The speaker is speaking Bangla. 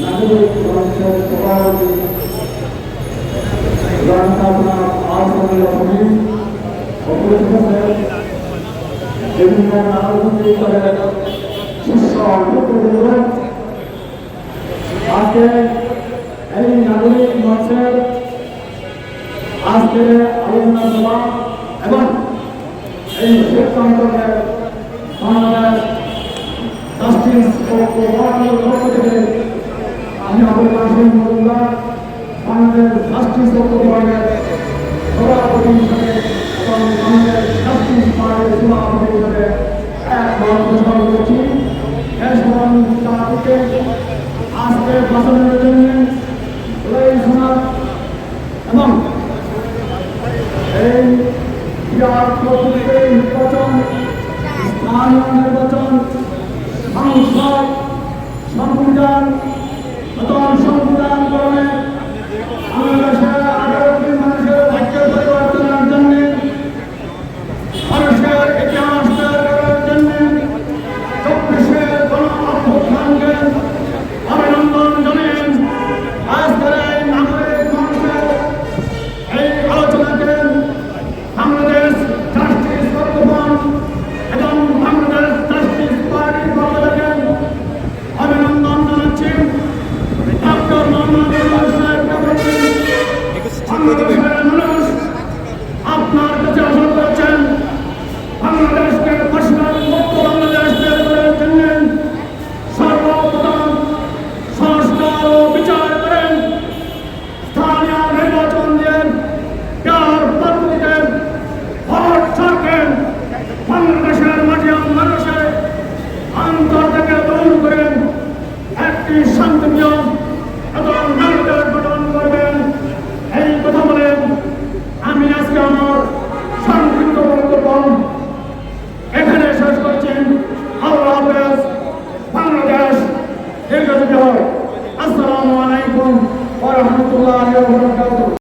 নাগরিক মানুষের সভাপতি বিভিন্ন রাজনৈতিক দলের শীর্ষ নেতৃবৃন্দ নাগরিক মঞ্চের আজকে আলোচনা সভা এবং এই সিদ্ধান্তকে বাংলাদেশ ও কোঅপারেটিভ পক্ষ থেকে আমি আবুল কাসিম মজুমদার বাংলাদেশ জাস্টিস ও কোঅপারেটিভ সভাপতি হিসেবে এবং বাংলাদেশ জাস্টিস পার্টির সভাপতি এই নির্বাচন পরিবারের মানুষ আপনার কাছে আশা করছেন বাংলাদেশকে পাশাপাশি জন্য সর্বপ্রথম সংস্কার বিচার করেন স্থানীয় নির্বাচন দেন তার পদ্ধতিতে ভোট সরকার বাংলাদেশের মাঝে মানুষের আন্তর থেকে দূর করেন একটি শান্তিপ্রিয় ரஹமத்துல்லாஹி வபரகாத்துஹு